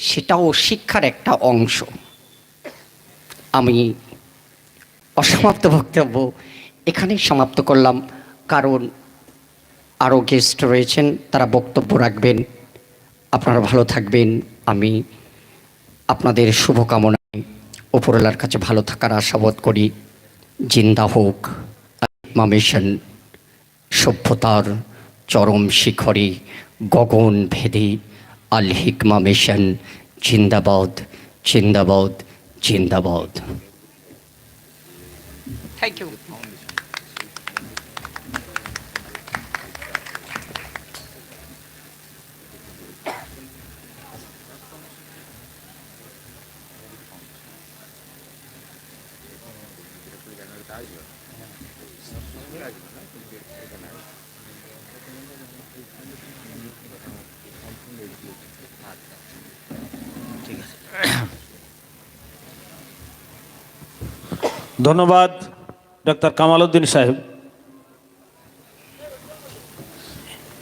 সেটাও শিক্ষার একটা অংশ। আমি অসমাপ্ত বক্তব্য এখানেই সমাপ্ত করলাম। কারণ আরও গেস্ট রয়েছেন, তারা বক্তব্য রাখবেন। আপনারা ভালো থাকবেন। আমি আপনাদের শুভকামনায় ওপরলার কাছে ভালো থাকার আশাবোধ করি। জিন্দা হোক, মামেশন, সভ্যতার চরম শিখরে, গগন ভেদে। আল হিকমা মিশন জিন্দাবাদ জিন্দাবাদ জিন্দাবাদ। থ্যাংক ইউ ধন্যবাদ ডক্টর কামাল উদ্দিন সাহেব।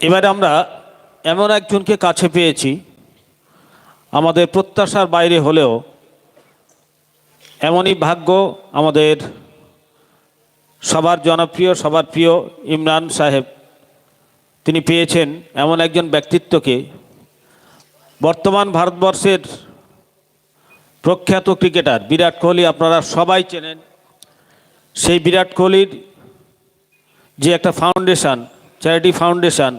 এবারে আমরা এমন একজনকে কাছে পেয়েছি, আমাদের প্রত্যাশার বাইরে হলেও এমনই ভাগ্য আমাদের সবার জনপ্রিয়, সবার প্রিয় ইমরান সাহেব। তিনি পেয়েছেন এমন একজন ব্যক্তিত্বকে। বর্তমান ভারতবর্ষের প্রখ্যাত ক্রিকেটার বিরাট কোহলি আপনারা সবাই চেনেন। সেই বিরাট কোহলির যে একটা ফাউন্ডেশন, চ্যারিটি ফাউন্ডেশন,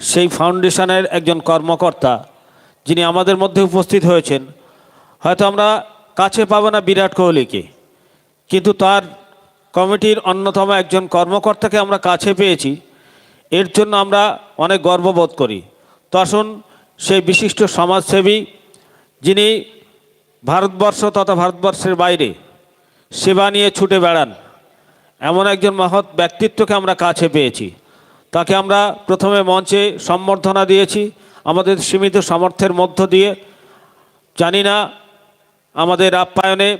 সেই ফাউন্ডেশনের একজন কর্মকর্তা যিনি আমাদের মধ্যে উপস্থিত হয়েছেন, হয়তো আমরা কাছে পাবো না বিরাট কোহলিকে। কিন্তু তার কমিটির অন্যতম একজন কর্মকর্তাকে আমরা কাছে পেয়েছি। এর জন্য আমরা অনেক গর্ববোধ করি। তো আসুন সেই বিশিষ্ট সমাজসেবী যিনি ভারতবর্ষ তথা ভারতবর্ষের বাইরে সেবা নিয়ে ছুটে বেড়ান। এমন একজন মহৎ ব্যক্তিত্বকে আমরা কাছে পেয়েছি। তাকে আমরা প্রথমে মঞ্চে সম্বর্ধনা দিয়েছি, আমাদের সীমিত সামর্থ্যের মধ্য দিয়ে। জানি না আমাদের আপ্যায়নে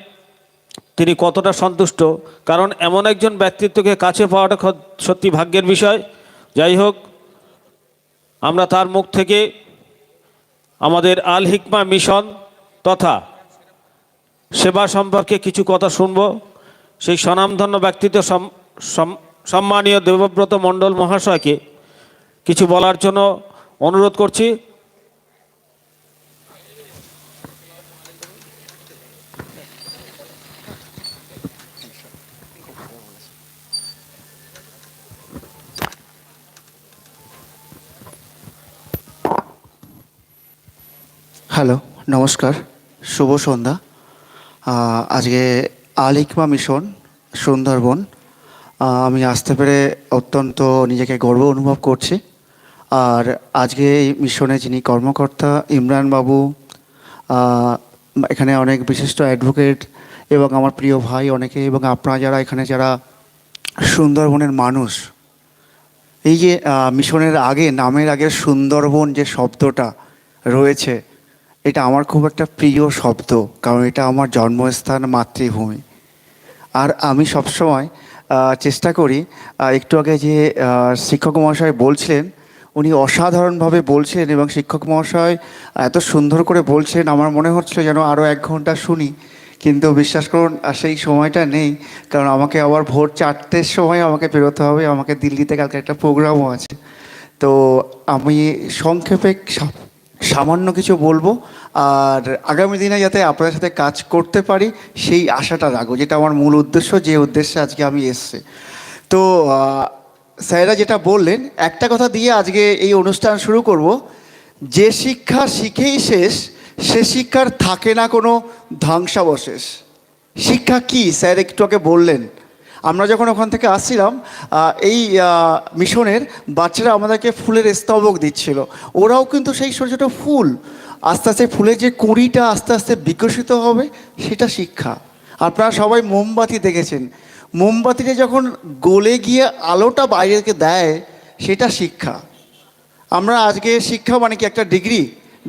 তিনি কতটা সন্তুষ্ট, কারণ এমন একজন ব্যক্তিত্বকে কাছে পাওয়াটা সত্যি ভাগ্যের বিষয়। যাই হোক, আমরা তার মুখ থেকে আমাদের আল হিকমা মিশন তথা সেবা সম্পর্কে কিছু কথা শুনব। সেই স্বনামধন্য ব্যক্তিত্ব সম- সম- সম্মানীয় দেবব্রত মণ্ডল মহাশয়কে কিছু বলার জন্য অনুরোধ করছি। হ্যালো, নমস্কার, শুভ সন্ধ্যা। আজকে আল ইকমা মিশন, সুন্দরবন। আমি আসতে পেরে অত্যন্ত নিজেকে গর্ব অনুভব করছি। আর আজকে এই মিশনে যিনি কর্মকর্তা ইমরান বাবু এখানে অনেক বিশিষ্ট অ্যাডভোকেট এবং আমার প্রিয় ভাই অনেকে এবং আপনারা যারা এখানে যারা সুন্দরবনের মানুষ, এই যে মিশনের আগে, নামের আগে সুন্দরবন যে শব্দটা রয়েছে এটা আমার খুব একটা প্রিয় শব্দ, কারণ এটা আমার জন্মস্থান, মাতৃভূমি। আর আমি সবসময় চেষ্টা করি একটু আগে যে শিক্ষক মহাশয় বলছিলেন, উনি অসাধারণভাবে বলছেন এবং শিক্ষক মহাশয় এত সুন্দর করে বলছেন, আমার মনে হচ্ছিল যেন আরও এক ঘণ্টা শুনি। কিন্তু বিশ্বাস করুন সেই সময়টা নেই, কারণ আমাকে আবার ভোর চারটের সময় আমাকে বেরোতে হবে, আমাকে দিল্লিতে কালকে একটা প্রোগ্রামও আছে। তো আমি সংক্ষেপে সামান্য কিছু বলব। আর আগামী দিনে যাতে আপনাদের সাথে কাজ করতে পারি, সেই আশাটা রাখব, যেটা আমার মূল উদ্দেশ্য, যে উদ্দেশ্যে আজকে আমি এসছি। তো স্যারেরা যেটা বললেন, একটা কথা দিয়ে আজকে এই অনুষ্ঠান শুরু করব। যে শিক্ষা শিখেই শেষ, সে শিক্ষার থাকে না কোনো ধ্বংসাবশেষ। শিক্ষা কি? স্যার একটু আগে বললেন। আমরা যখন ওখান থেকে আসছিলাম এই মিশনের বাচ্চারা আমাদেরকে ফুলের স্তবক দিচ্ছিল। ওরাও কিন্তু সেই ছোটো ছোটো ফুল, আস্তে আস্তে ফুলের যে কুঁড়িটা আস্তে আস্তে বিকশিত হবে, সেটা শিক্ষা। আপনারা সবাই মোমবাতি দেখেছেন। মোমবাতিটা যখন গলে গিয়ে আলোটা বাইরেকে দেয়, সেটা শিক্ষা। আমরা আজকে শিক্ষা মানে কি একটা ডিগ্রি?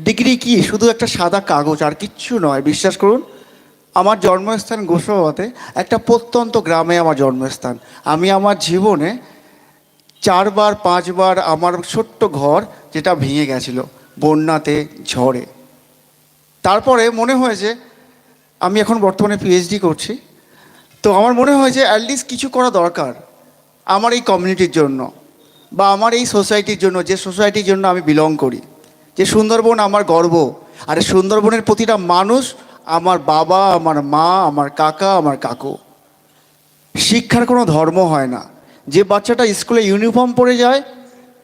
ডিগ্রি কি? শুধু একটা সাদা কাগজ আর কিচ্ছু নয়। বিশ্বাস করুন আমার জন্মস্থান গোসাবাতে একটা প্রত্যন্ত গ্রামে আমার জন্মস্থান। আমি আমার জীবনে চারবার, পাঁচবার আমার ছোট্ট ঘর যেটা ভেঙে গেছিল, বন্যাতে, ঝড়ে। তারপরে মনে হয়েছে আমি এখন বর্তমানে পিএইচডি করছি। তো আমার মনে হয় যে অ্যাটলিস্ট কিছু করা দরকার আমার এই কমিউনিটির জন্য বা আমার এই সোসাইটির জন্য, যে সোসাইটির জন্য আমি বিলং করি। যে সুন্দরবন আমার গর্ব। আর সুন্দরবনের প্রতিটা মানুষ আমার বাবা, আমার মা, আমার কাকা, আমার কাকু। শিক্ষার কোনো ধর্ম হয় না। যে বাচ্চাটা স্কুলে ইউনিফর্ম পরে যায়,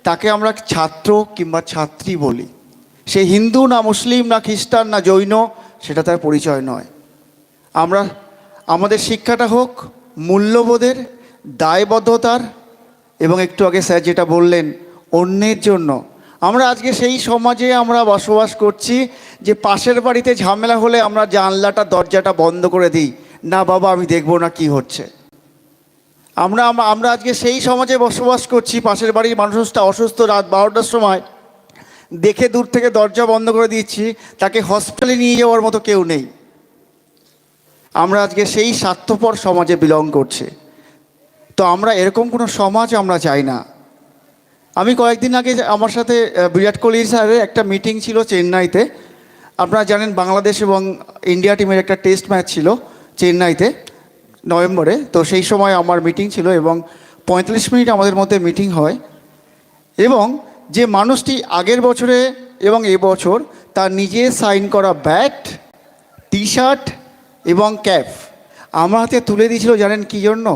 তাকে আমরা ছাত্র কিংবা ছাত্রী বলি। সে হিন্দু না মুসলিম, না খ্রিস্টান, না জৈন, সেটা তার পরিচয় নয়। আমরা, আমাদের শিক্ষাটা হোক মূল্যবোধের, দায়বদ্ধতার এবং একটু আগে স্যার যেটা বললেন, অন্যের জন্য আমরা আজকে সেই সমাজে আমরা বসবাস করছি যে পাশের বাড়িতে ঝামেলা হলে আমরা জানলাটা, দরজাটা বন্ধ করে দিই। না বাবা, আমি দেখব না কি হচ্ছে। আমরা আমরা আজকে সেই সমাজে বসবাস করছি, পাশের বাড়ির মানুষটা অসুস্থ রাত বারোটার সময়। দেখে দূর থেকে দরজা বন্ধ করে দিচ্ছি, তাকে হসপিটালে নিয়ে যাওয়ার মতো কেউ নেই। আমরা আজকে সেই স্বার্থপর সমাজে বিলং করছি। তো আমরা এরকম কোনো সমাজ আমরা চাই না। আমি কয়েকদিন আগে আমার সাথে বিরাট কোহলি স্যারের একটা মিটিং ছিল চেন্নাইতে। আপনারা জানেন বাংলাদেশ এবং ইন্ডিয়া টিমের একটা টেস্ট ম্যাচ ছিল চেন্নাইতে নভেম্বরে। তো সেই সময় আমার মিটিং ছিল এবং পঁয়তাল্লিশ মিনিট আমাদের মধ্যে মিটিং হয়। এবং যে মানুষটি আগের বছরে এবং এবছর তার নিজে সাইন করা ব্যাট টি শার্ট এবং ক্যাপ আমার হাতে তুলে দিয়েছিল, জানেন কী জন্য?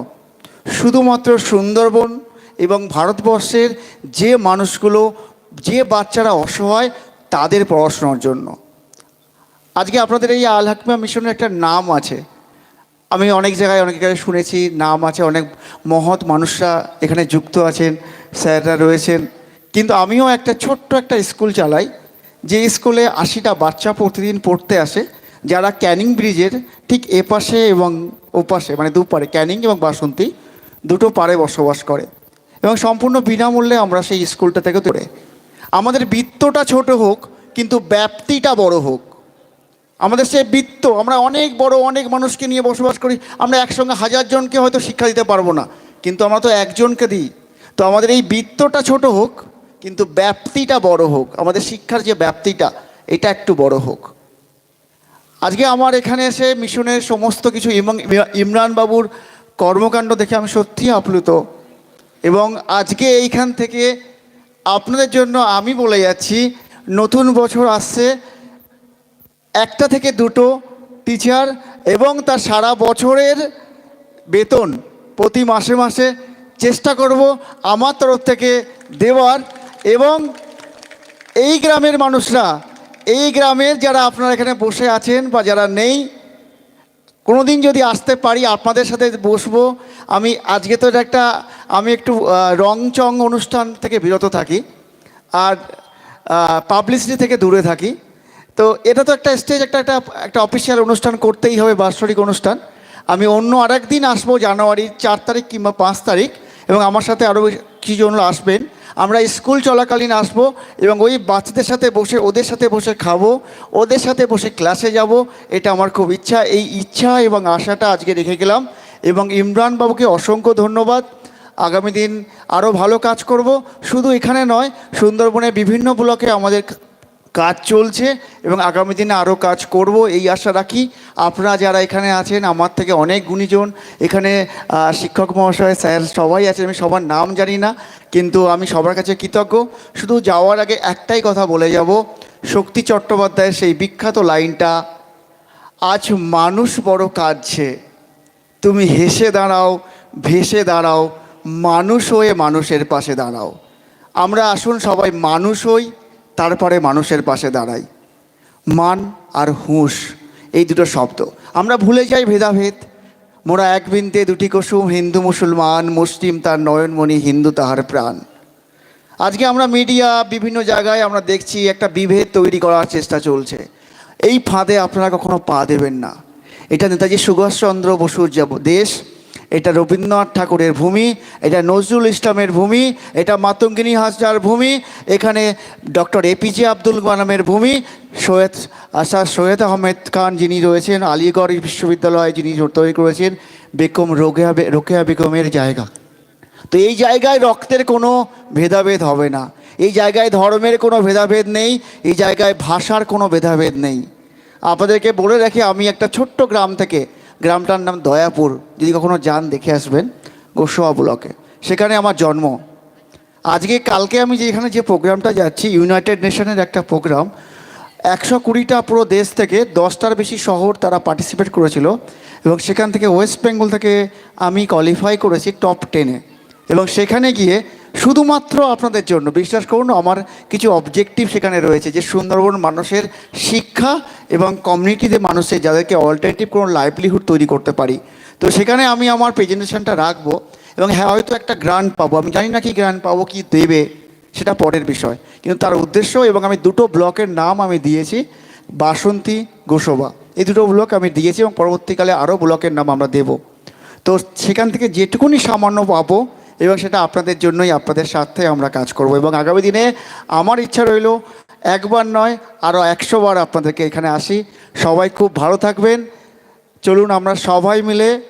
শুধুমাত্র সুন্দরবন এবং ভারতবর্ষের যে মানুষগুলো, যে বাচ্চারা অসহায়, তাদের পড়াশোনার জন্য। আজকে আপনাদের এই আল হাকমা মিশনের একটা নাম আছে। আমি অনেক জায়গায় অনেক জায়গায় শুনেছি নাম আছে, অনেক মহৎ মানুষরা এখানে যুক্ত আছেন, স্যাররা রয়েছেন। কিন্তু আমিও একটা ছোট্ট একটা স্কুল চালাই, যে স্কুলে আশিটা বাচ্চা প্রতিদিন পড়তে আসে, যারা ক্যানিং ব্রিজের ঠিক এপাশে এবং ওপাশে মানে দুপারে ক্যানিং এবং বাসন্তী, দুটো পারে বসবাস করে। এবং সম্পূর্ণ বিনামূল্যে আমরা সেই স্কুলটা থেকে তোলে আমাদের বৃত্তটা ছোট হোক, কিন্তু ব্যাপ্তিটা বড় হোক। আমাদের সে বৃত্ত, আমরা অনেক বড়, অনেক মানুষকে নিয়ে বসবাস করি, আমরা একসঙ্গে হাজার জনকে হয়তো শিক্ষা দিতে পারব না, কিন্তু আমরা তো একজনকে দিই। তো আমাদের এই বৃত্তটা ছোট হোক, কিন্তু ব্যাপ্তিটা বড় হোক, আমাদের শিক্ষার যে ব্যাপ্তিটা, এটা একটু বড় হোক। আজকে আমার এখানে এসে মিশনের সমস্ত কিছু ইমরান বাবুর কর্মকাণ্ড দেখে আমি সত্যি আপ্লুত। এবং আজকে এইখান থেকে আপনাদের জন্য আমি বলে যাচ্ছি, নতুন বছর আসছে, একটা থেকে দুটো টিচার এবং তার সারা বছরের বেতন প্রতি মাসে মাসে চেষ্টা করব আমার তরফ থেকে দেওয়ার এবং এই গ্রামের মানুষরা, এই গ্রামের যারা আপনারা এখানে বসে আছেন বা যারা নেই কোনোদিন যদি আসতে পারি আপনাদের সাথে বসবো, আমি আজকে তো একটা, আমি একটু রং চং অনুষ্ঠান থেকে বিরত থাকি আর পাবলিসিটি থেকে দূরে থাকি। তো এটা তো একটা স্টেজ একটা একটা একটা অফিসিয়াল অনুষ্ঠান করতেই হবে, বাৎসরিক অনুষ্ঠান। আমি অন্য আরেক দিন আসব জানুয়ারির চার তারিখ কিংবা পাঁচ তারিখ এবং আমার সাথে আরও কিছুজন আসবেন। আমরা স্কুল চলাকালীন আসব এবং ওই বাচ্চাদের সাথে বসে, ওদের সাথে বসে খাব, ওদের সাথে বসে ক্লাসে যাব, এটা আমার খুব ইচ্ছা। এই ইচ্ছা এবং আশাটা আজকে রেখে গেলাম এবং ইমরান বাবুকে অসংখ্য ধন্যবাদ। আগামী দিন আরও ভালো কাজ করব। শুধু এখানে নয়, সুন্দরবনের বিভিন্ন ব্লকে আমাদের কাজ চলছে এবং আগামী দিনে আরও কাজ করব, এই আশা রাখি। আপনারা যারা এখানে আছেন, আমার থেকে অনেক গুণীজন। এখানে শিক্ষক মহাশয় স্যার সবাই আছেন, আমি সবার নাম জানি না, কিন্তু আমি সবার কাছে কৃতজ্ঞ। শুধু যাওয়ার আগে একটাই কথা বলে যাব, শক্তি চট্টোপাধ্যায়ের সেই বিখ্যাত লাইনটা, আজ মানুষ বড় কাঁদছে, তুমি হেসে দাঁড়াও, ভেসে দাঁড়াও, মানুষ হয়ে মানুষের পাশে দাঁড়াও। আমরা আসুন সবাই মানুষ হই তারপরে মানুষের পাশে দাঁড়াই। মান আর হুঁশ, এই দুটো শব্দ। আমরা ভুলে যাই ভেদাভেদ। মোরা এক বিন্দে দুটি কুসুম, হিন্দু, মুসলমান, মুসলিম, তার নয়নমণি, হিন্দু, তাহার প্রাণ। আজকে আমরা মিডিয়া, বিভিন্ন জায়গায় আমরা দেখছি একটা বিভেদ তৈরি করার চেষ্টা চলছে। এই ফাঁদে আপনারা কখনো পা দেবেন না। এটা নেতাজি সুভাষচন্দ্র বসুর যাব দেশ এটা রবীন্দ্রনাথ ঠাকুরের ভূমি, এটা নজরুল ইসলামের ভূমি, এটা মাতঙ্গিনী হাজরার ভূমি, এখানে ডক্টর এপিজে আব্দুল কালামের ভূমি সৈয়দ আশা সৈয়দ আহমেদ খান যিনি রয়েছেন, আলিগড় বিশ্ববিদ্যালয়ে যিনি তৈরি করেছেন, বেগম রোকেয়া রোকেয়া বেগমের জায়গা। তো এই জায়গায় রক্তের কোনো ভেদাভেদ হবে না। এই জায়গায় ধর্মের কোনো ভেদাভেদ নেই, এই জায়গায় ভাষার কোনো ভেদাভেদ নেই। আপনাদেরকে বলে রাখি, আমি একটা ছোট্ট গ্রাম থেকে গ্রামটার নাম দয়াপুর, যদি কখনো যান দেখে আসবেন, গোসোয়া ব্লকে। সেখানে আমার জন্ম। আজকে কালকে আমি যেখানে যে প্রোগ্রামটা যাচ্ছি, ইউনাইটেড নেশনের একটা প্রোগ্রাম, একশো কুড়িটা পুরো দেশ থেকে দশটার বেশি শহর তারা পার্টিসিপেট করেছিল, এবং সেখান থেকে ওয়েস্ট বেঙ্গল থেকে আমি কোয়ালিফাই করেছি টপ টেনে এবং সেখানে গিয়ে শুধুমাত্র আপনাদের জন্য। বিশ্বাস করুন, আমার কিছু অবজেক্টিভ সেখানে রয়েছে যে সুন্দরবন মানুষের শিক্ষা এবং কমিউনিটিতে মানুষের, যাদেরকে অল্টারনেটিভ কোনো লাইভলিহুড তৈরি করতে পারি। তো সেখানে আমি আমার প্রেজেন্টেশনটা রাখব এবং হ্যাঁ হয়তো একটা গ্রান্ট পাবো। আমি জানি না কি গ্রান্ট পাবো, কি দেবে, সেটা পরের বিষয়। কিন্তু তার উদ্দেশ্য এবং আমি দুটো ব্লকের নাম আমি দিয়েছি, বাসন্তী, গোসবা। এই দুটো ব্লক আমি দিয়েছি এবং পরবর্তীকালে আরও ব্লকের নাম আমরা দেব। তো সেখান থেকে যেটুকুনি সামান্য পাবো এবং সেটা আপনাদের জন্যই, আপনাদের স্বার্থে আমরা কাজ করব। এবং আগামী দিনে আমার ইচ্ছা রইল, একবার নয় আরও একশো বার আপনাদেরকে এখানে আসি। সবাই খুব ভালো থাকবেন। চলুন আমরা সবাই মিলে,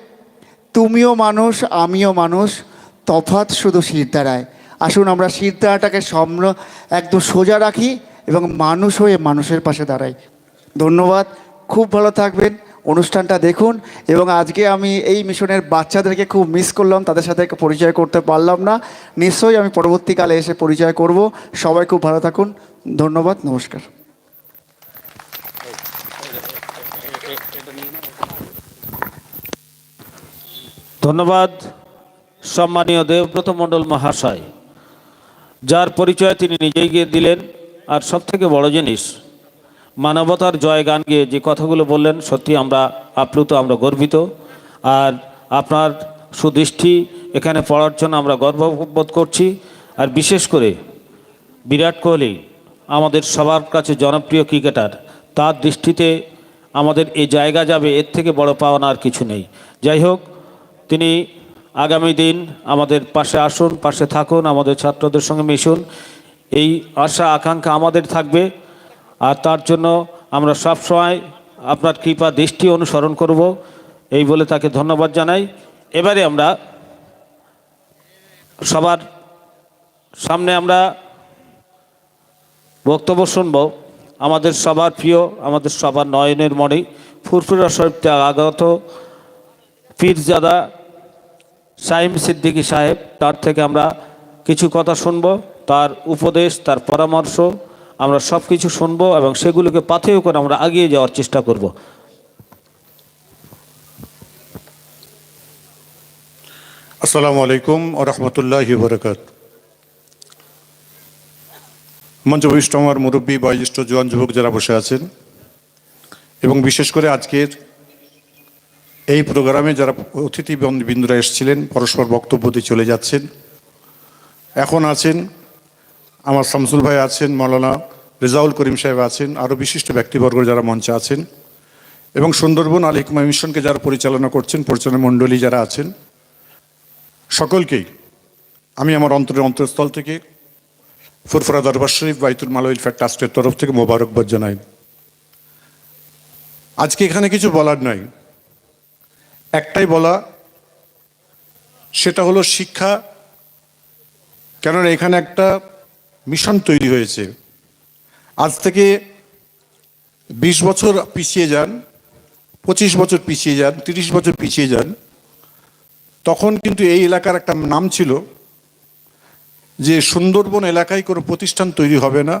তুমিও মানুষ, আমিও মানুষ, তফাৎ শুধু শিরদাঁড়ায়। আসুন আমরা শিরদাঁড়াটাকে সম্র, একদম সোজা রাখি এবং মানুষ হয়ে মানুষের পাশে দাঁড়াই। ধন্যবাদ, খুব ভালো থাকবেন। অনুষ্ঠানটা দেখুন এবং আজকে আমি এই মিশনের বাচ্চাদেরকে খুব মিস করলাম, তাদের সাথে পরিচয় করতে পারলাম না। নিশ্চয়ই আমি পরবর্তীকালে এসে পরিচয় করব। সবাই খুব ভালো থাকুন। ধন্যবাদ, নমস্কার। ধন্যবাদ, সম্মানীয় দেবব্রত মণ্ডল মহাশয়। যার পরিচয় তিনি নিজেই গিয়ে দিলেন, আর সব থেকে বড় জিনিস মানবতার জয় গান গিয়ে যে কথাগুলো বললেন, সত্যি আমরা আপ্লুত, আমরা গর্বিত। আর আপনার সুদৃষ্টি এখানে পড়ার জন্য আমরা গর্ববোধ করছি। আর বিশেষ করে বিরাট কোহলি, আমাদের সবার কাছে জনপ্রিয় ক্রিকেটার, তার দৃষ্টিতে আমাদের এই জায়গা যাবে, এর থেকে বড় পাওনা আর কিছু নেই। যাই হোক, তিনি আগামী দিন আমাদের পাশে আসুন, পাশে থাকুন, আমাদের ছাত্রদের সঙ্গে মিশুন। এই আশা, আকাঙ্ক্ষা আমাদের থাকবে। আর তার জন্য আমরা সবসময় আপনার কৃপা, দৃষ্টি অনুসরণ করব। এই বলে তাকে ধন্যবাদ জানাই। এবারে আমরা সবার সামনে আমরা বক্তব্য শুনব। আমাদের সবার প্রিয়, আমাদের সবার নয়নের মণি, ফুরফুরা শরীফ আগত পীরজাদা সাইম সিদ্দিকী সাহেব। তার থেকে আমরা কিছু কথা শুনব। তার উপদেশ, তার পরামর্শ আমরা সব কিছু শুনব এবং সেগুলোকে পাথেয় করে আমরা এগিয়ে যাওয়ার চেষ্টা করব। আসসালামু আলাইকুম রহমতুল্লাহ বরকাত মঞ্চবিষ্ট আমার মুরব্বী, বয়োজ্যেষ্ঠ জোয়ান যুবক যারা বসে আছেন, এবং বিশেষ করে আজকের এই প্রোগ্রামে যারা অতিথি বিন্দুরা এসেছিলেন, পরস্পর বক্তব্য দিয়ে চলে যাচ্ছেন, এখন আছেন আমার শামসুল ভাই আছেন মৌলানা রেজাউল করিম সাহেব আছেন আরও বিশিষ্ট ব্যক্তিবর্গ যারা মঞ্চে আছেন এবং সুন্দরবন আল হিকমা মিশনকে যারা পরিচালনা করছেন, পরিচালনা মণ্ডলী যারা আছেন, সকলকেই আমি আমার অন্তরের অন্তরস্থল থেকে ফুরফুরা দরবার শরীফ, বাইতুল মাল ওয়েলফেয়ার ট্রাস্টের তরফ থেকে মোবারকবাদ জানাই। আজকে এখানে কিছু বলার নাই। একটাই বলা, সেটা হলো শিক্ষা, কেননা এখানে একটা মিশন তৈরি হয়েছে। আজ থেকে বিশ বছর পিছিয়ে যান, পঁচিশ বছর পিছিয়ে যান, তিরিশ বছর পিছিয়ে যান। তখন কিন্তু এই এলাকার একটা নাম ছিল যে সুন্দরবন এলাকায় কোনো প্রতিষ্ঠান তৈরি হবে না,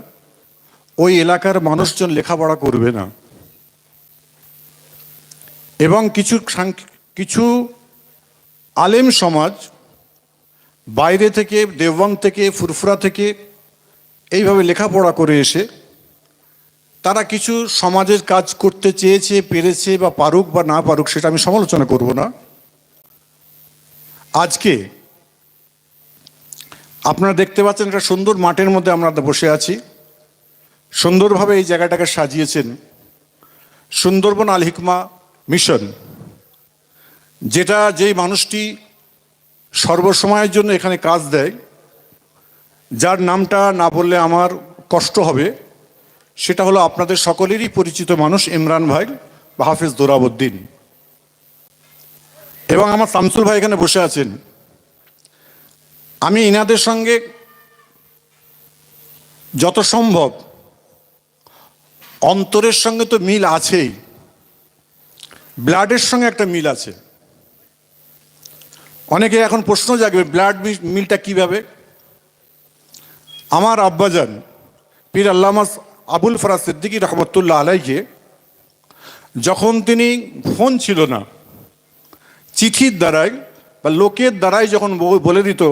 ওই এলাকার মানুষজন লেখাপড়া করবে না। এবং কিছু কিছু আলেম সমাজ বাইরে থেকে দেওবং থেকে, ফুরফুরা থেকে এইভাবে লেখাপড়া করে এসে তারা কিছু সমাজের কাজ করতে চেয়েছে, পেরেছে বা পারুক বা না পারুক সেটা আমি সমালোচনা করব না। আজকে আপনারা দেখতে পাচ্ছেন একটা সুন্দর মাঠের মধ্যে আমরা বসে আছি। সুন্দরভাবে এই জায়গাটাকে সাজিয়েছেন সুন্দরবন আল হিকমা মিশন, যেটা যেই মানুষটি সর্বসময়ের জন্য এখানে কাজ দেয়। যার নামটা না বললে আমার কষ্ট হবে, সেটা হলো আপনাদের সকলেরই পরিচিত মানুষ ইমরান ভাই বা হাফিজ দোরাবুদ্দিন। এবং আমার শামসুল ভাই এখানে বসে আছেন। আমি ইনাদের সঙ্গে যত সম্ভব অন্তরের সঙ্গে তো মিল আছেই, ব্লাডের সঙ্গে একটা মিল আছে। অনেকে এখন প্রশ্ন জাগবে, ব্লাড মিলটা কীভাবে? আমার আব্বাজান, পীর আল্লামা আবুল ফরাজ সিদ্দিকী রহমতুল্লাহ আলাইকে যখন তিনি ফোন ছিল না, চিঠির দ্বারাই বা লোকের দ্বারাই যখন বলে দিত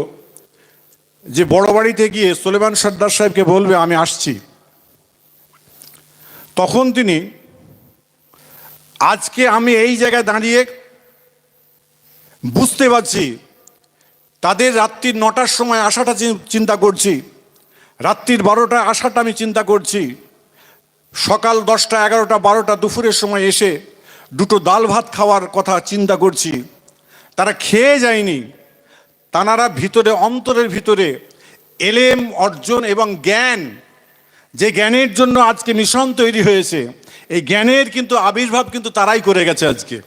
যে বড় বাড়িতে গিয়ে সোলেমান সর্দার সাহেবকে বলবে, আমি আসছি। তখন তিনি, আজকে আমি এই জায়গায় দাঁড়িয়ে বুঝতে পারছি, তাদের রাত্রি নটার সময় আসাটা চিন্তা করছি। রাত্রির বারোটায় আসাটা আমি চিন্তা করছি। সকাল দশটা, এগারোটা, বারোটা দুপুরের সময় এসে দুটো ডাল ভাত খাওয়ার কথা চিন্তা করছি। তারা খেয়ে যায়নি। তানারা ভিতরে, অন্তরের ভিতরে এলেম, অর্জন এবং জ্ঞান, যে জ্ঞানের জন্য আজকে মিশন তৈরি হয়েছে, এই জ্ঞানের কিন্তু আবির্ভাব কিন্তু তারাই করে গেছে আজকে।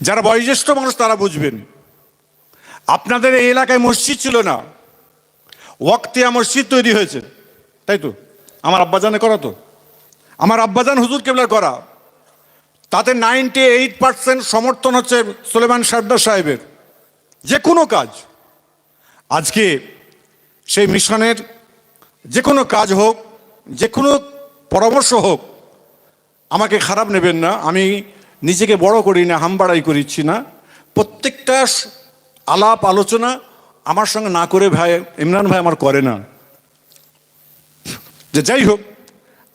যারা বয়োজ্যেষ্ঠ মানুষ তারা বুঝবেন। আপনাদের এই এলাকায় মসজিদ ছিল না। ওয়াক্তিয়া মসজিদ তৈরি হয়েছে। তাই তো? আমার আব্বাজানে করা তো। আমার আব্বাজান হুজুর কেবলার করা। তাতে নাইনটি এইট পার্সেন্ট সমর্থন হচ্ছে সুলেমান সর্দার সাহেবের। যে কোনো কাজ। আজকে সেই মিশনের যে কোনো কাজ হোক, যে কোনো পরামর্শ হোক, আমাকে খারাপ নেবেন না। আমি নিজেকে বড় করি না, হামবাড়াই করিচ্ছি না। প্রত্যেকটা আলাপ আলোচনা আমার সঙ্গে না করে ভাই, ইমরান ভাই আমার করে না। যে যাই হোক,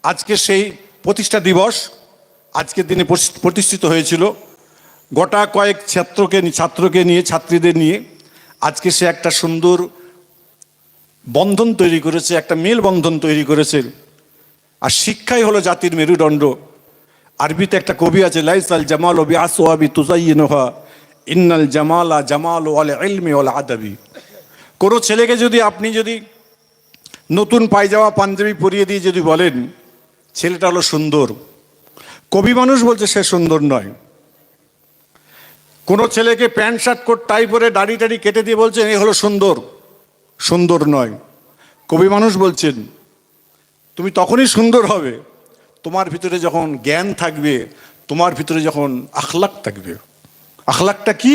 আজকে সেই প্রতিষ্ঠা দিবস আজকের দিনে প্রতিষ্ঠিত হয়েছিল। গোটা কয়েক ছাত্রকে ছাত্রকে নিয়ে, ছাত্রীদের নিয়ে আজকে সে একটা সুন্দর বন্ধন তৈরি করেছে, একটা মেল বন্ধন তৈরি করেছে। আর শিক্ষাই হলো জাতির মেরুদণ্ড। আরবিতে একটা কবি আছে, লাইসাল জামাল ওবি আসোয়াবি তুজাইনহা ইন্নাল জামালা জামাল ওয়াল ইলমি ওয়াল আদাবি। কোনো ছেলেকে যদি আপনি যদি নতুন পায়জামা, পাঞ্জাবি পরিয়ে দিয়ে যদি বলেন, ছেলেটা হলো সুন্দর। কবি মানুষ বলছে সে সুন্দর নয়। কোনো ছেলেকে প্যান্ট, শার্ট কোট, টাই পরে দাড়ি টাড়ি কেটে দিয়ে বলছেন, এ হলো সুন্দর। সুন্দর নয়। কবি মানুষ বলছেন, তুমি তখনই সুন্দর হবে। তোমার ভিতরে যখন জ্ঞান থাকবে, তোমার ভিতরে যখন আখলাক থাকবে। আখলাকটা কি?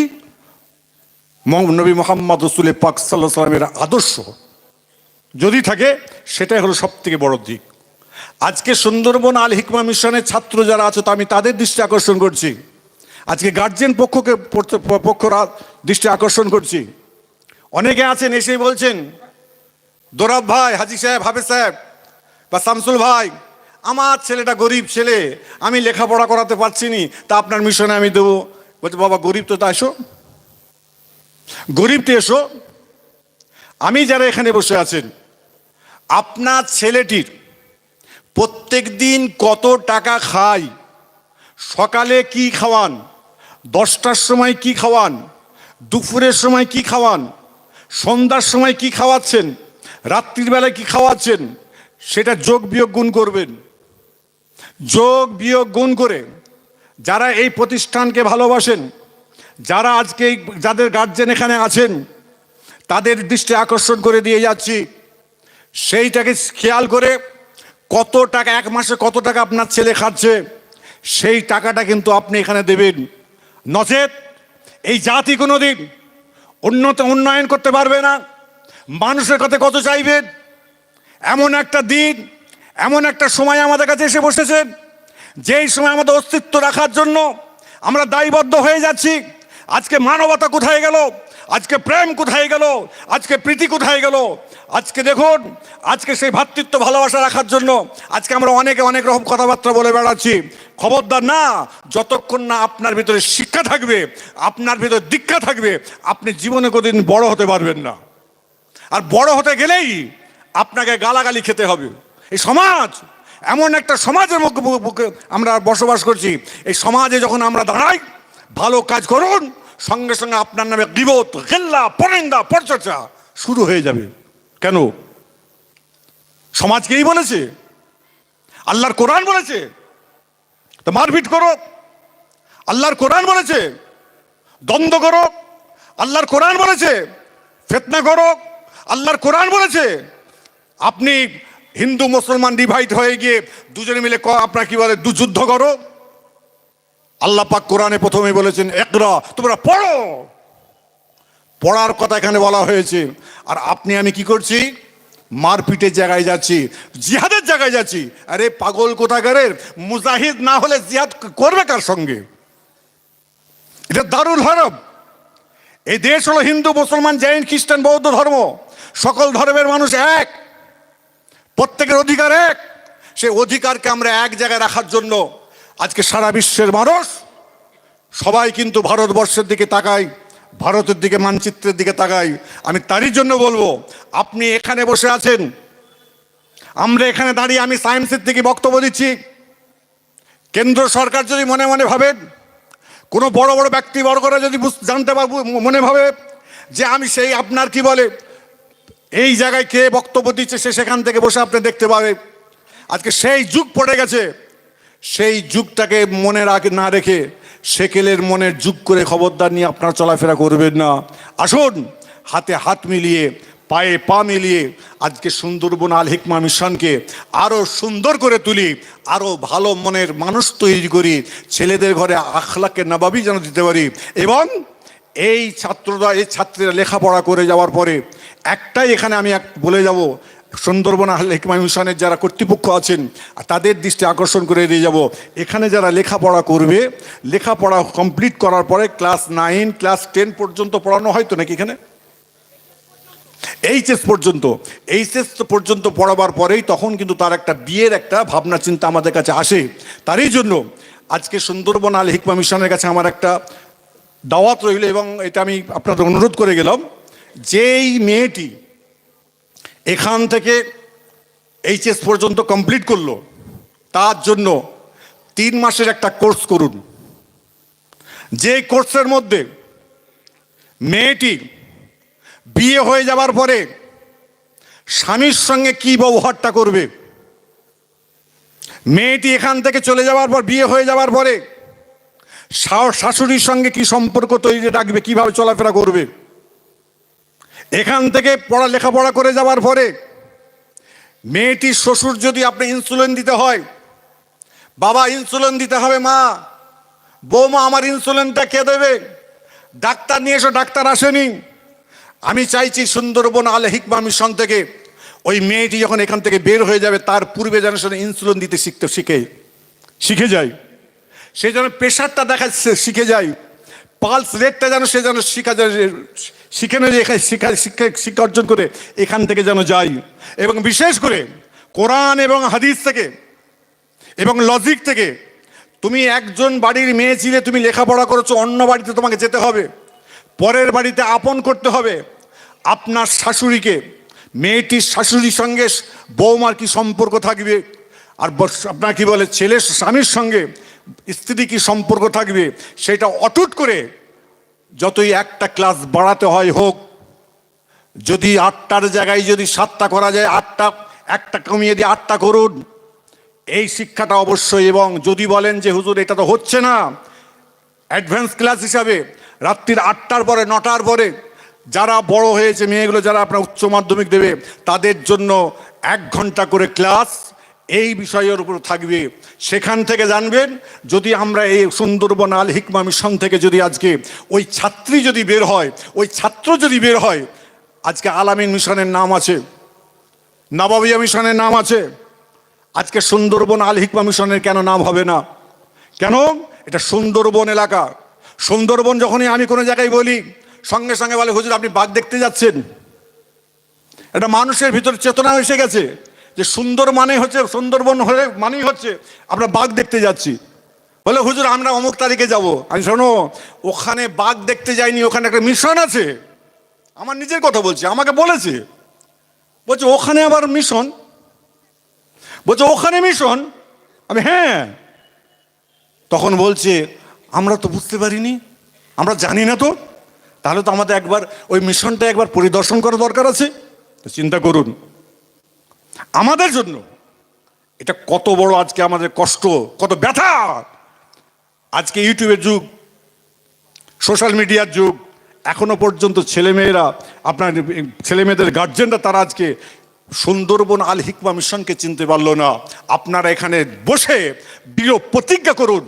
নবী মোহাম্মদ রসুল পাক সাল্লাহ সাল্লামের আদর্শ। যদি থাকে, সেটাই হলো সব থেকে বড় দিক। আজকে সুন্দরবন আল হিকমা মিশনের ছাত্র যারা আছে, তো আমি তাদের দৃষ্টি আকর্ষণ করছি। আজকে গার্জেন পক্ষকে পক্ষরা দৃষ্টি আকর্ষণ করছি। অনেকে আছেন এসে বলছেন, দোরাব ভাই, হাজি সাহেব, হাফেজ সাহেব বা শামসুল ভাই, আমার ছেলেটা গরিব ছেলে, আমি লেখাপড়া করাতে পারছি নি, তা আপনার মিশনে আমি দেবো। বলছে, বাবা, গরিব তো তা এসো। গরিব তো এসো। আমি যারা এখানে বসে আছেন, আপনার ছেলেটির প্রত্যেক দিন কত টাকা খায় সকালে কি খাওয়ান, দশটার সময় কি খাওয়ান, দুপুরের সময় কি খাওয়ান, সন্ধ্যার সময় কি খাওয়াচ্ছেন, রাত্রির বেলায় কি খাওয়াচ্ছেন, সেটা যোগ বিয়োগ গুণ করবেন। যোগ বিয়োগ গুণ করে যারা এই প্রতিষ্ঠানকে ভালোবাসেন, যারা আজকে যাদের গার্জেন এখানে আছেন, তাদের দৃষ্টি আকর্ষণ করে দিয়ে যাচ্ছি। সেইটাকে খেয়াল করে কত টাকা, এক মাসে কত টাকা আপনার ছেলে খাচ্ছে, সেই টাকাটা কিন্তু আপনি এখানে দেবেন। নচেত এই জাতি কোনো দিন উন্নত, উন্নয়ন করতে পারবে না। মানুষের কাছে কত চাইবেন? এমন একটা দিন, এমন একটা সময় আমাদের কাছে এসে বসেছেন। যেই সময় আমাদের অস্তিত্ব রাখার জন্য আমরা দায়বদ্ধ হয়ে যাচ্ছি, আজকে মানবতা কোথায় গেল, আজকে প্রেম কোথায় গেল, আজকে প্রীতি কোথায় গেল, আজকে দেখুন, আজকে সেই ভ্রাতৃত্ব ভালোবাসা রাখার জন্য আজকে আমরা অনেকে অনেক রকম কথাবার্তা বলে বেড়াচ্ছি। খবরদার না, যতক্ষণ না আপনার ভিতরে শিক্ষা থাকবে, আপনার ভিতরে দীক্ষা থাকবে, আপনি জীবনে কোনোদিন বড় হতে পারবেন না। আর বড় হতে গেলেই আপনাকে গালাগালি খেতে হবে। এই সমাজ এমন একটা সমাজের মুখে আমরা বসবাস করছি। এই সমাজে যখন আমরা দাঁড়াই, ভালো কাজ করুন, সঙ্গে সঙ্গে আপনার নামে গিবত গেল্লা পরেন্দা পরচর্চা শুরু হয়ে যাবে। কেন? সমাজকে এই বলেছে? আল্লাহর কোরআন বলেছে। তো মারপিট করো। আল্লাহর কোরআন বলেছে। দ্বন্দ্ব করো। আল্লাহর কোরআন বলেছে। ফেতনা করো। আল্লাহর কোরআন বলেছে। আপনি হিন্দু মুসলমান ডিভাইড হয়ে গিয়ে দুজনে মিলে ক আপনার কি বলে দু যুদ্ধ করো? আল্লাহ পাক কোরআনে প্রথমে বলেছেন, একরা, তোমরা পড়ো। পড়ার কথা এখানে বলা হয়েছে। আর আপনি, আমি কি করছি? মারপিটের জায়গায় যাচ্ছি, জিহাদের জায়গায় যাচ্ছি। আরে পাগল কোথাকারের? মুজাহিদ না হলে জিহাদ করবে কার সঙ্গে? এটা দারুল হরব এই দেশ হলো হিন্দু, মুসলমান, জৈন, খ্রিস্টান, বৌদ্ধ ধর্ম। সকল ধর্মের মানুষ এক। প্রত্যেকের অধিকার এক। সে অধিকারকে আমরা এক জায়গায় রাখার জন্য আজকে সারা বিশ্বের মানুষ সবাই কিন্তু ভারতবর্ষের দিকে তাকায় ভারতের দিকে মানচিত্রের দিকে তাকাই। আমি তারই জন্য বলব, আপনি এখানে বসে আছেন। আমরা এখানে দাঁড়িয়ে আমি সায়েন্সের দিকে বক্তব্য দিচ্ছি। কেন্দ্র সরকার যদি মনে মনে ভাবেন কোনো বড় বড় ব্যক্তিবর্গরা যদি জানতে পারব, মনে ভাবে যে আমি সেই আপনার কি বলে এই জায়গায় কে বক্তব্য দিচ্ছে সে সেখান থেকে বসে আপনি দেখতে পাবে। আজকে সেই যুগ পড়ে গেছে। সেই যুগটাকে মনে রাখ, না রেখে সেকেলের মনের যুগ করে খবরদার নিয়ে আপনারা চলাফেরা করবেন না। আসুন, হাতে হাত মিলিয়ে, পায়ে পা মিলিয়ে আজকে সুন্দরবন আল হিকমা মিশনকে আরও সুন্দর করে তুলি আরও ভালো মনের মানুষ তৈরি করি, ছেলেদের ঘরে আখলাকে নবাবি যেন দিতে পারি। এবং এই ছাত্ররা, এই ছাত্রীরা লেখাপড়া করে যাওয়ার পরে একটাই এখানে আমি এক বলে যাব, সুন্দরবন আল হিকমা মিশনের যারা কর্তৃপক্ষ আছেন তাদের দৃষ্টি আকর্ষণ করে দিয়ে যাব। এখানে যারা লেখাপড়া করবে, লেখাপড়া কমপ্লিট করার পরে ক্লাস নাইন ক্লাস টেন পর্যন্ত পড়ানো হয় তো নাকি এখানে? এইচএস পর্যন্ত। এইচএস পর্যন্ত পড়াবার পরেই তখন কিন্তু তার একটা বিয়ের একটা ভাবনা, চিন্তা আমাদের কাছে আসে। তারই জন্য আজকে সুন্দরবন আল হিকমা মিশনের কাছে আমার একটা দাওয়াত রইল এবং এটা আমি আপনাদের অনুরোধ করে গেলাম, যেই মেয়েটি এখান থেকে এইচএস পর্যন্ত কমপ্লিট করল, তার জন্য তিন মাসের একটা কোর্স করুন। যে কোর্সের মধ্যে মেয়েটি বিয়ে হয়ে যাবার পরে স্বামীর সঙ্গে কি ব্যবহারটা করবে, মেয়েটি এখান থেকে চলে যাওয়ার পর, বিয়ে হয়ে যাওয়ার পরে শাশুড়ির সঙ্গে কি সম্পর্ক তৈরি রাখবে, কীভাবে চলাফেরা করবে? এখান থেকে পড়া লেখাপড়া করে যাওয়ার পরে মেয়েটির শ্বশুর যদি আপনি ইনসুলিন দিতে হয়, বাবা ইনসুলিন দিতে হবে, মা, বৌমা আমার ইনসুলিনটা কে দেবে? ডাক্তার নিয়ে এসো, ডাক্তার আসেনি। আমি চাইছি সুন্দরবন আল হিকমা মিশন থেকে ওই মেয়েটি যখন এখান থেকে বের হয়ে যাবে, তার পূর্বে যেন ইনসুলিন দিতে শিখতে শিখে শিখে যায়। সে যেন প্রেশারটা দেখা শিখে যায়। পালস রেটটা যেন সে যেন শিখা যায়, শিখে নেয়, এখানে শিক্ষা শিক্ষা শিক্ষা অর্জন করে এখান থেকে যেন যায়। এবং বিশেষ করে কোরআন এবং হাদিস থেকে এবং লজিক থেকে তুমি একজন বাড়ির মেয়ে ছিলে তুমি লেখাপড়া করেছ, অন্য বাড়িতে তোমাকে যেতে হবে। পরের বাড়িতে আপন করতে হবে। আপনার শাশুড়িকে, মেয়েটির শাশুড়ির সঙ্গে বৌমার কি সম্পর্ক থাকবে? আর আপনার কি বলে, ছেলের স্বামীর সঙ্গে স্ত্রী কি সম্পর্ক থাকবে, সেটা অটুট করে যতই একটা ক্লাস বাড়াতে হয় হোক, যদি আটটার জায়গায় যদি সাতটা করা যায়, আটটা, একটা কমিয়ে দিয়ে আটটা করুন। এই শিক্ষাটা অবশ্যই এবং যদি বলেন যে, হুজুর, এটা তো হচ্ছে না। অ্যাডভান্স ক্লাস হিসাবে রাত্রির আটটার পরে, নটার পরে যারা বড় হয়েছে, মেয়েগুলো যারা আপনার উচ্চ মাধ্যমিক দেবে, তাদের জন্য এক ঘণ্টা করে ক্লাস এই বিষয়ের উপর থাকবে। সেখান থেকে জানবেন, যদি আমরা এই সুন্দরবন আল হিকমা মিশন থেকে যদি আজকে ওই ছাত্রী যদি বের হয়, ওই ছাত্র যদি বের হয়, আজকে আলামিন মিশনের নাম আছে, নবাবিয়া মিশনের নাম আছে। আজকে সুন্দরবন আল হিকমা মিশনের কেন নাম হবে না? কেন? এটা সুন্দরবন এলাকা। সুন্দরবন যখনই আমি কোনো জায়গায় বলি, সঙ্গে সঙ্গে বলে, হুজুর, আপনি বাঘ দেখতে যাচ্ছেন? এটা মানুষের ভিতর চেতনা এসে গেছে। যে সুন্দর মানে হচ্ছে, সুন্দরবন হলে মানেই হচ্ছে, আমরা বাঘ দেখতে যাচ্ছি। বলে, হুজুর, আমরা অমুক তারিখে যাব। আমি শোনো, ওখানে বাঘ দেখতে যাইনি, ওখানে একটা মিশন আছে। আমার নিজের কথা বলছি, আমাকে বলেছে। বলছে, ওখানে আবার মিশন? বলছে, ওখানে মিশন? আমি হ্যাঁ। তখন বলছে, আমরা তো বুঝতে পারিনি, আমরা জানি না তো। তাহলে তো আমাদের একবার, ওই মিশনটা একবার পরিদর্শন করা দরকার আছে। চিন্তা করুন আমাদের জন্য। এটা কত বড় আজকে আমাদের কষ্ট, কত ব্যথা। আজকে ইউটিউবের যুগ, সোশ্যাল মিডিয়ার যুগ, এখনও পর্যন্ত ছেলেমেয়েরা, আপনার ছেলেমেয়েদের গার্জেনরা তারা আজকে সুন্দরবন আল হিকমা মিশনকে চিনতে পারল না। আপনারা এখানে বসে দৃঢ় প্রতিজ্ঞা করুন।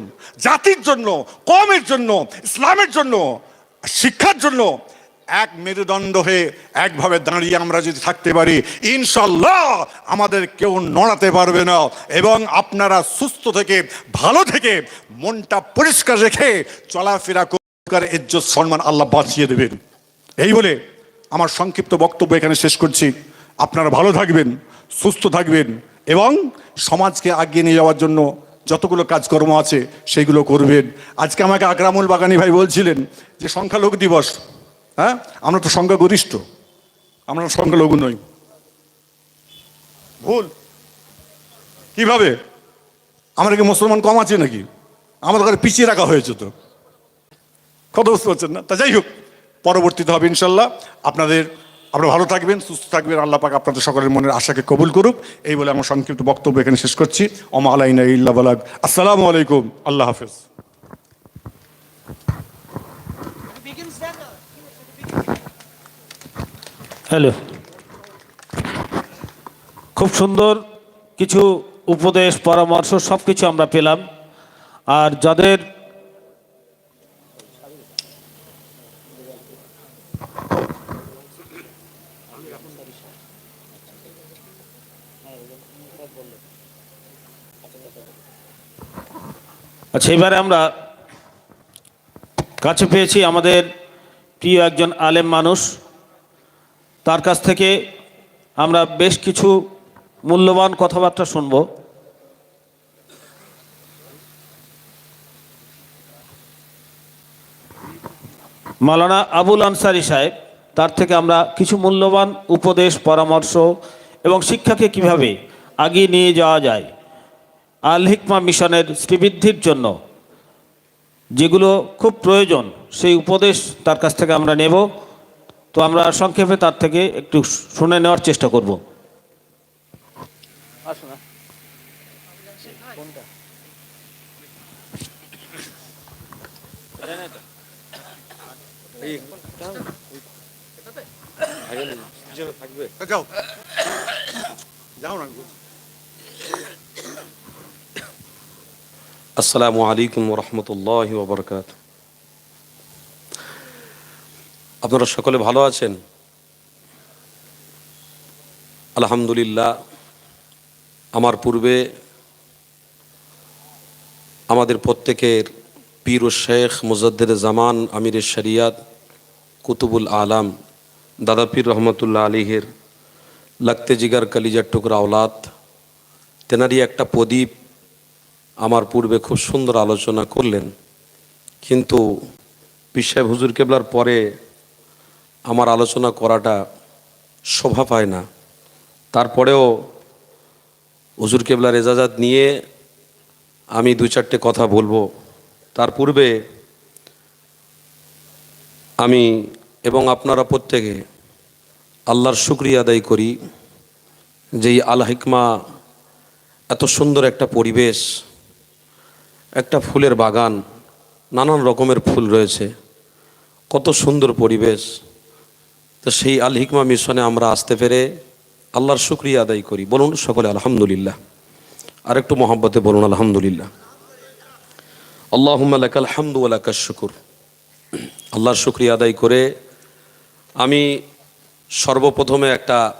জাতির জন্য কমের জন্য, ইসলামের জন্য, শিক্ষার জন্য এক মেরুদণ্ড হয়ে একভাবে দাঁড়িয়ে আমরা যদি থাকতে পারি, ইনশাল্লাহ আমাদের কেউ নড়াতে পারবে না। এবং আপনারা সুস্থ থেকে, ভালো থেকে মনটা পরিষ্কার রেখে চলাফেরা করে ইজ্জত, সম্মান আল্লাহ বাঁচিয়ে দেবেন। এই বলে আমার সংক্ষিপ্ত বক্তব্য এখানে শেষ করছি। আপনারা ভালো থাকবেন, সুস্থ থাকবেন এবং সমাজকে আগিয়ে নিয়ে যাওয়ার জন্য যতগুলো কাজকর্ম আছে সেইগুলো করবেন। আজকে আমাকে আকরামুল বাগানি ভাই বলছিলেন যে, সংখ্যালঘু দিবস হ্যাঁ? আমরা তো সংখ্যাগরিষ্ঠ। আমরা সংখ্যালঘু নই। ভুল। কীভাবে? আমরা কি মুসলমান কম আছে নাকি? আমাদের ঘরে পিছিয়ে রাখা হয়েছে তো। কথা বুঝতে পারছেন না? তা যাই হোক, পরবর্তীতে হবে ইনশাল্লাহ। আপনাদের, আপনারা ভালো থাকবেন, সুস্থ থাকবেন। আল্লাহ পাক আপনাদের সকলের মনের আশাকে কবুল করুক। এই বলে আমার সংক্ষিপ্ত বক্তব্য এখানে শেষ করছি। ওমা আলাইনা ইল্লা বালাগ। আসসালামু আলাইকুম। আল্লাহ হাফেজ। হ্যালো। খুব সুন্দর কিছু উপদেশ, পরামর্শ সব কিছু আমরা পেলাম। আর যাদের আচ্ছা এবারে আমরা কাছে পেয়েছি আমাদের প্রিয় একজন আলেম মানুষ, তার কাছ থেকে আমরা বেশ কিছু মূল্যবান কথাবার্তা শুনব। মালানা আবুল আনসারি সাহেব, তার থেকে আমরা কিছু মূল্যবান উপদেশ, পরামর্শ এবং শিক্ষাকে কীভাবে আগিয়ে নিয়ে যাওয়া যায় আল হিকমা মিশনের শ্রীবৃদ্ধির জন্য যেগুলো খুব প্রয়োজন সেই উপদেশ তার কাছ থেকে আমরা নেব তো আমরা সংক্ষেপে তার থেকে একটু শুনে নেওয়ার চেষ্টা করব যাও যাও না আসসালামু আলাইকুম রহমতুল্লাহ ওবরকাত। আপনারা সকলে ভালো আছেন? আলহামদুলিল্লাহ, আমার পূর্বে আমাদের প্রত্যেকের পীর ও শেখ মুজদ্দের জামান আমিরের শরিয়াত কুতুবুল আলাম, দাদা পীর রহমতুল্লাহ আলিহের লাগতে জিগার কালিজার টুকরা আওলাদ তেনারই একটা প্রদীপ আমার পূর্বে খুব সুন্দর আলোচনা করলেন, কিন্তু পিসাব হুজুর কেবলার পরে আমার আলোচনা করাটা শোভা পায় না। তারপরেও হুজুর কেবলার এজাজাত নিয়ে আমি দু চারটে কথা বলব। তার পূর্বে আমি এবং আপনারা প্রত্যেকে আল্লাহর শুক্রিয়া আদায় করি যে এই আল হিকমা এত সুন্দর একটা পরিবেশ একটা ফুলের বাগান, নানান রকমের ফুল রয়েছে। কত সুন্দর পরিবেশ। তো সেই আল হিকমা মিশনে আমরা আসতে পেরে আল্লাহর শুক্রিয়া আদায় করি। বলুন সকলে আলহামদুলিল্লাহ। আর একটু মহাব্বতে বলুন আলহামদুলিল্লাহ। আল্লাহ লাকাল হামদু আলাকার শুকুর। আল্লাহর শুক্রিয়া আদায় করে আমি সর্বপ্রথমে একটা